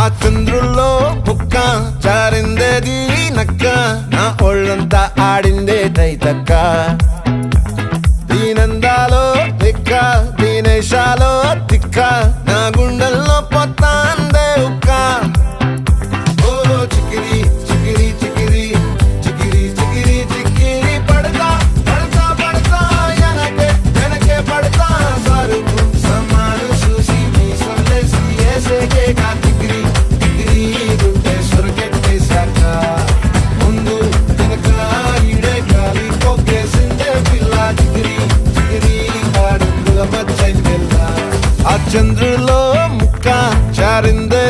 ఆ చంద్రుల్లో బుక్క చారిందేది నక్క? నా ఒళ్ళంతా ఆడిందే తైతక్క ఆ చంద్రులో ముక్క చారిందే